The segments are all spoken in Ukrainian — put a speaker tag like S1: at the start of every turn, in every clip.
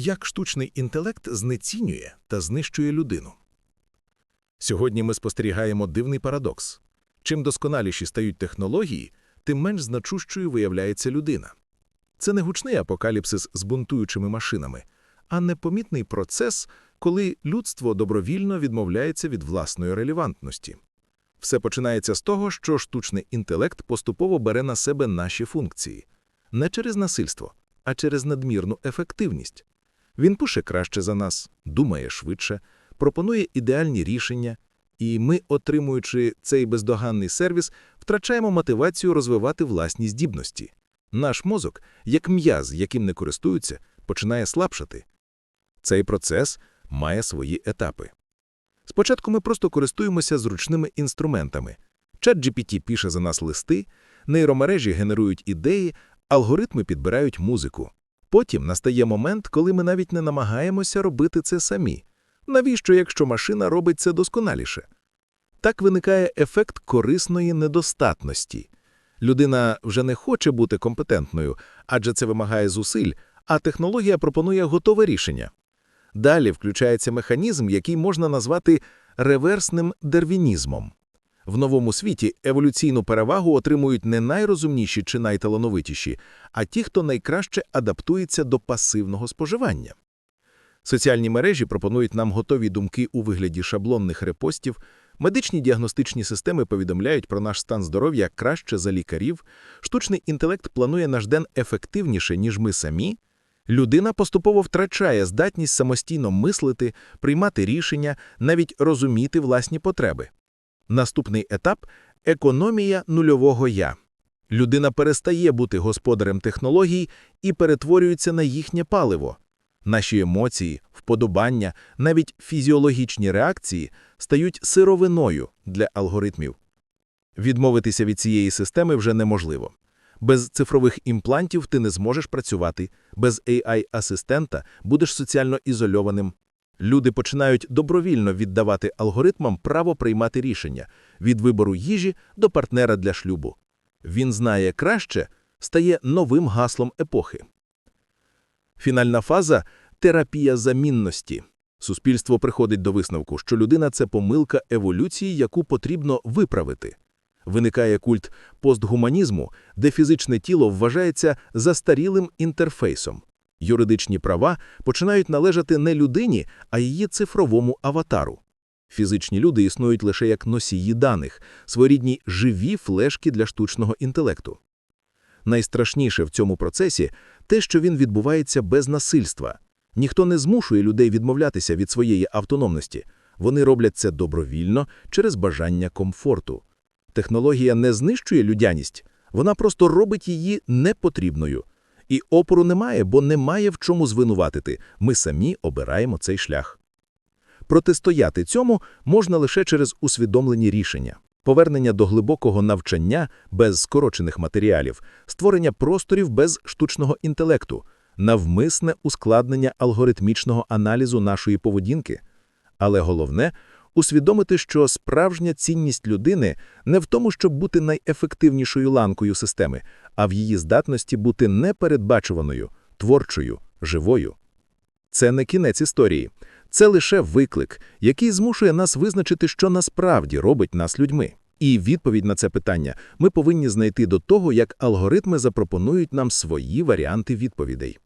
S1: Як штучний інтелект знецінює та знищує людину? Сьогодні ми спостерігаємо дивний парадокс. Чим досконаліші стають технології, тим менш значущою виявляється людина. Це не гучний апокаліпсис з бунтуючими машинами, а непомітний процес, коли людство добровільно відмовляється від власної релевантності. Все починається з того, що штучний інтелект поступово бере на себе наші функції. Не через насильство, а через надмірну ефективність. Він пише краще за нас, думає швидше, пропонує ідеальні рішення, і ми, отримуючи цей бездоганний сервіс, втрачаємо мотивацію розвивати власні здібності. Наш мозок, як м'яз, яким не користуються, починає слабшати. Цей процес має свої етапи. Спочатку ми просто користуємося зручними інструментами. ChatGPT пише за нас листи, нейромережі генерують ідеї, алгоритми підбирають музику. Потім настає момент, коли ми навіть не намагаємося робити це самі. Навіщо, якщо машина робить це досконаліше? Так виникає ефект корисної недостатності. Людина вже не хоче бути компетентною, адже це вимагає зусиль, а технологія пропонує готове рішення. Далі включається механізм, який можна назвати реверсним дервінізмом. В новому світі еволюційну перевагу отримують не найрозумніші чи найталановитіші, а ті, хто найкраще адаптується до пасивного споживання. Соціальні мережі пропонують нам готові думки у вигляді шаблонних репостів, медичні діагностичні системи повідомляють про наш стан здоров'я краще за лікарів, штучний інтелект планує наш день ефективніше, ніж ми самі, людина поступово втрачає здатність самостійно мислити, приймати рішення, навіть розуміти власні потреби. Наступний етап – економія нульового «я». Людина перестає бути господарем технологій і перетворюється на їхнє паливо. Наші емоції, вподобання, навіть фізіологічні реакції стають сировиною для алгоритмів. Відмовитися від цієї системи вже неможливо. Без цифрових імплантів ти не зможеш працювати, без AI-асистента будеш соціально ізольованим. Люди починають добровільно віддавати алгоритмам право приймати рішення від вибору їжі до партнера для шлюбу. Він знає краще, стає новим гаслом епохи. Фінальна фаза терапія замінності. Суспільство приходить до висновку, що людина це помилка еволюції, яку потрібно виправити. Виникає культ постгуманізму, де фізичне тіло вважається застарілим інтерфейсом. Юридичні права починають належати не людині, а її цифровому аватару. Фізичні люди існують лише як носії даних, своєрідні живі флешки для штучного інтелекту. Найстрашніше в цьому процесі те, що він відбувається без насильства. Ніхто не змушує людей відмовлятися від своєї автономності. Вони роблять це добровільно через бажання комфорту. Технологія не знищує людяність, вона просто робить її непотрібною. І опору немає, бо немає в чому звинуватити. Ми самі обираємо цей шлях. Протистояти цьому можна лише через усвідомлені рішення, повернення до глибокого навчання без скорочених матеріалів, створення просторів без штучного інтелекту, навмисне ускладнення алгоритмічного аналізу нашої поведінки. Але головне усвідомити, що справжня цінність людини не в тому, щоб бути найефективнішою ланкою системи, а в її здатності бути непередбачуваною, творчою, живою. Це не кінець історії, це лише виклик, який змушує нас визначити, що насправді робить нас людьми. І відповідь на це питання ми повинні знайти до того, як алгоритми запропонують нам свої варіанти відповідей.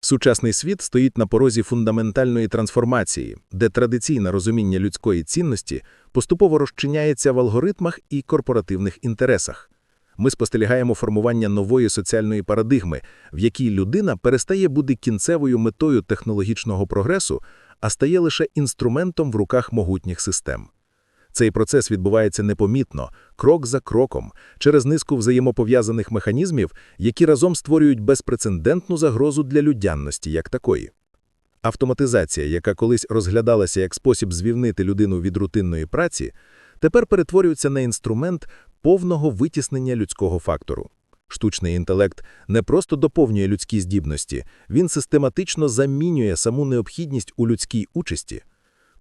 S1: Сучасний світ стоїть на порозі фундаментальної трансформації, де традиційне розуміння людської цінності поступово розчиняється в алгоритмах і корпоративних інтересах. Ми спостерігаємо формування нової соціальної парадигми, в якій людина перестає бути кінцевою метою технологічного прогресу, а стає лише інструментом в руках могутніх систем. Цей процес відбувається непомітно, крок за кроком, через низку взаємопов'язаних механізмів, які разом створюють безпрецедентну загрозу для людяності як такої. Автоматизація, яка колись розглядалася як спосіб звільнити людину від рутинної праці, тепер перетворюється на інструмент повного витіснення людського фактору. Штучний інтелект не просто доповнює людські здібності, він систематично замінює саму необхідність у людській участі.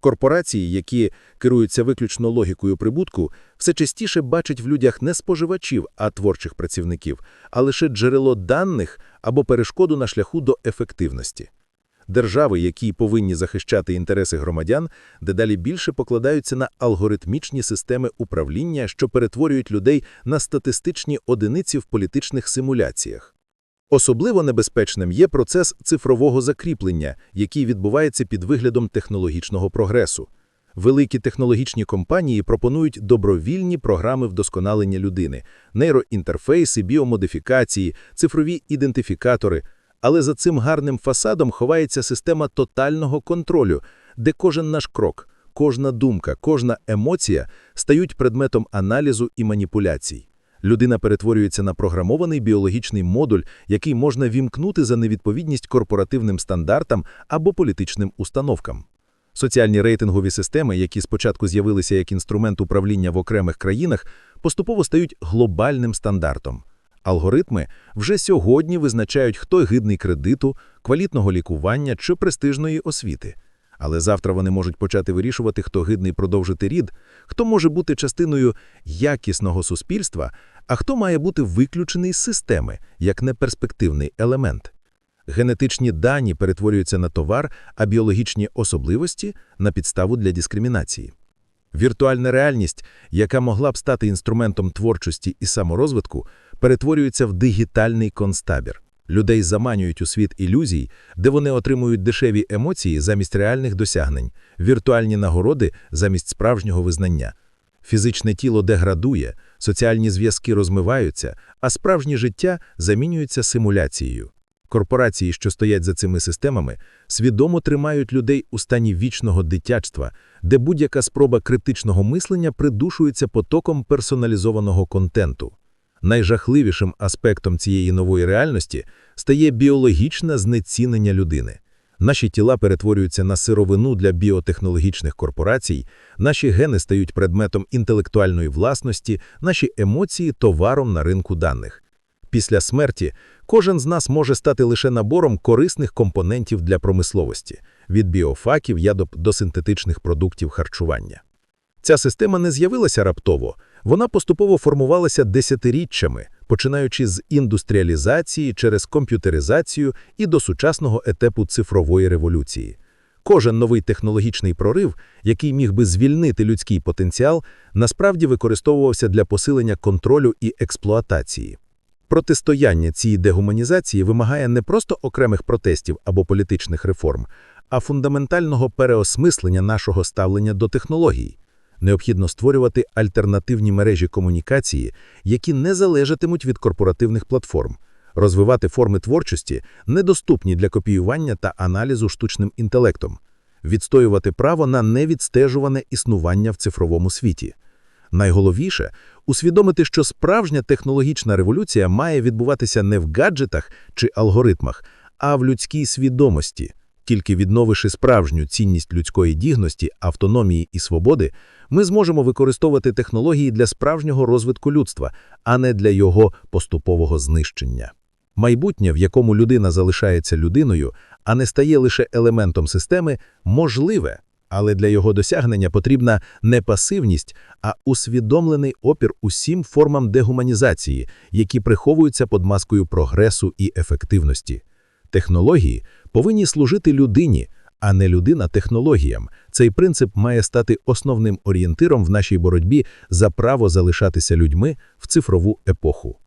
S1: Корпорації, які керуються виключно логікою прибутку, все частіше бачать в людях не споживачів, а творчих працівників, а лише джерело даних або перешкоду на шляху до ефективності. Держави, які повинні захищати інтереси громадян, дедалі більше покладаються на алгоритмічні системи управління, що перетворюють людей на статистичні одиниці в політичних симуляціях. Особливо небезпечним є процес цифрового закріплення, який відбувається під виглядом технологічного прогресу. Великі технологічні компанії пропонують добровільні програми вдосконалення людини, нейроінтерфейси, біомодифікації, цифрові ідентифікатори. Але за цим гарним фасадом ховається система тотального контролю, де кожен наш крок, кожна думка, кожна емоція стають предметом аналізу і маніпуляцій. Людина перетворюється на програмований біологічний модуль, який можна вімкнути за невідповідність корпоративним стандартам або політичним установкам. Соціальні рейтингові системи, які спочатку з'явилися як інструмент управління в окремих країнах, поступово стають глобальним стандартом. Алгоритми вже сьогодні визначають, хто гидний кредиту, квалітного лікування чи престижної освіти. Але завтра вони можуть почати вирішувати, хто гидний продовжити рід, хто може бути частиною якісного суспільства, а хто має бути виключений з системи як неперспективний елемент. Генетичні дані перетворюються на товар, а біологічні особливості – на підставу для дискримінації. Віртуальна реальність, яка могла б стати інструментом творчості і саморозвитку, перетворюється в дигітальний концтабір. Людей заманюють у світ ілюзій, де вони отримують дешеві емоції замість реальних досягнень, віртуальні нагороди замість справжнього визнання. Фізичне тіло деградує, соціальні зв'язки розмиваються, а справжнє життя замінюється симуляцією. Корпорації, що стоять за цими системами, свідомо тримають людей у стані вічного дитячства, де будь-яка спроба критичного мислення придушується потоком персоналізованого контенту. Найжахливішим аспектом цієї нової реальності стає біологічне знецінення людини. Наші тіла перетворюються на сировину для біотехнологічних корпорацій, наші гени стають предметом інтелектуальної власності, наші емоції товаром на ринку даних. Після смерті кожен з нас може стати лише набором корисних компонентів для промисловості від біофаків ядоб до синтетичних продуктів харчування. Ця система не з'явилася раптово, вона поступово формувалася десятиріччями, починаючи з індустріалізації через комп'ютеризацію і до сучасного етапу цифрової революції. Кожен новий технологічний прорив, який міг би звільнити людський потенціал, насправді використовувався для посилення контролю і експлуатації. Протистояння цій дегуманізації вимагає не просто окремих протестів або політичних реформ, а фундаментального переосмислення нашого ставлення до технологій. Необхідно створювати альтернативні мережі комунікації, які не залежатимуть від корпоративних платформ, розвивати форми творчості, недоступні для копіювання та аналізу штучним інтелектом, відстоювати право на невідстежуване існування в цифровому світі. Найголовніше усвідомити, що справжня технологічна революція має відбуватися не в гаджетах чи алгоритмах, а в людській свідомості. Тільки відновивши справжню цінність людської дігності, автономії і свободи, ми зможемо використовувати технології для справжнього розвитку людства, а не для його поступового знищення. Майбутнє, в якому людина залишається людиною, а не стає лише елементом системи, можливе, але для його досягнення потрібна не пасивність, а усвідомлений опір усім формам дегуманізації, які приховуються під маскою прогресу і ефективності. Технології повинні служити людині, а не людина технологіям. Цей принцип має стати основним орієнтиром в нашій боротьбі за право залишатися людьми в цифрову епоху.